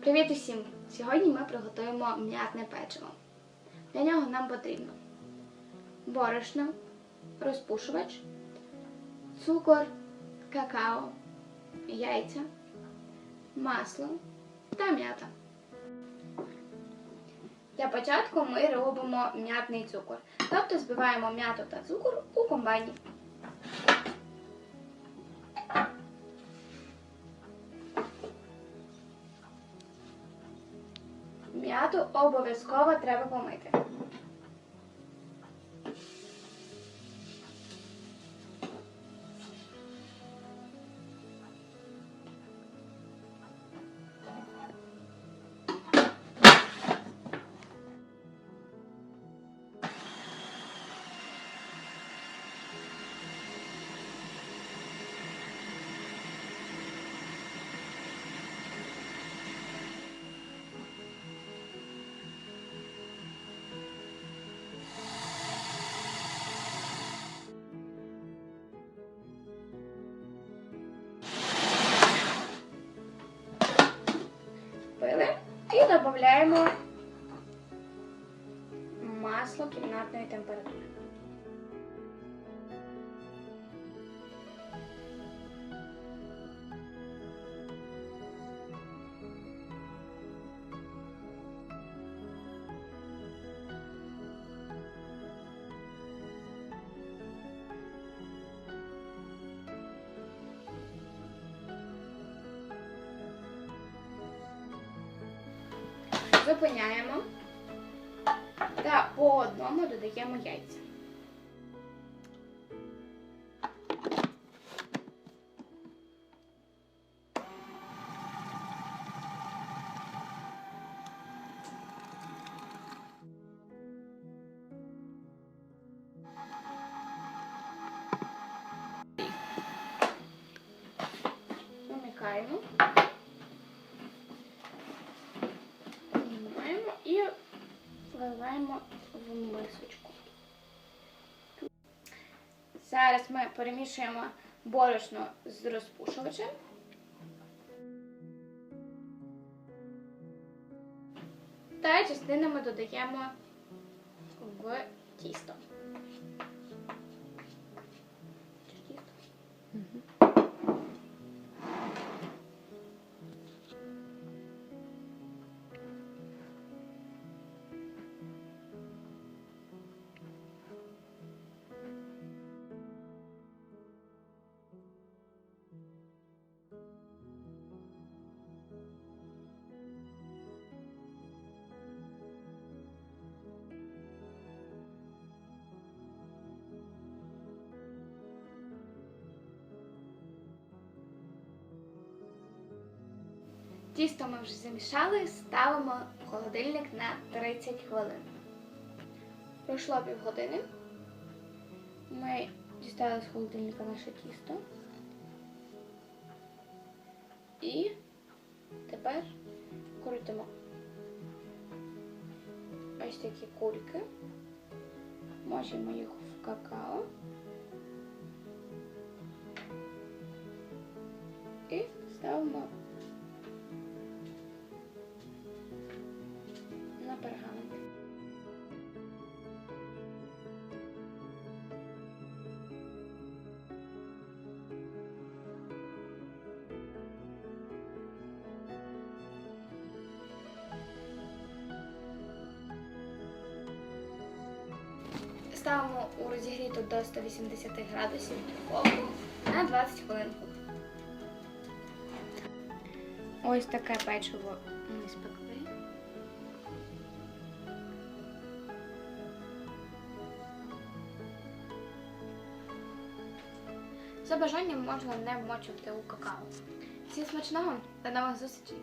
Привіт усім! Сьогодні ми приготуємо м'ятне печиво. Для нього нам потрібно борошно, розпушувач, цукор, какао, яйця, масло та м'ята. Для початку ми робимо м'ятний цукор, тобто збиваємо м'яту та цукор у комбайні. М'яту обов'язково треба помити. Додаємо масло кімнатної температури. Зупиняємо та по одному додаємо яйця. Вимикаємо. Знімаємо і вливаємо в мисочку. Зараз ми перемішуємо борошно з розпушувачем. Та частинами додаємо в тісто. Тісто ми вже замішали, ставимо в холодильник на 30 хвилин. Пройшло півгодини. Ми дістали з холодильника наше тісто. І тепер крутимо ось такі кульки. Мочимо їх в какао. І ставимо Ставимо у розігріту до 180 градусів духовку на 20 хвилин. Ось таке печиво ми спекли. За бажанням можна не вмочувати у какао. Всім смачного, до нових зустрічей!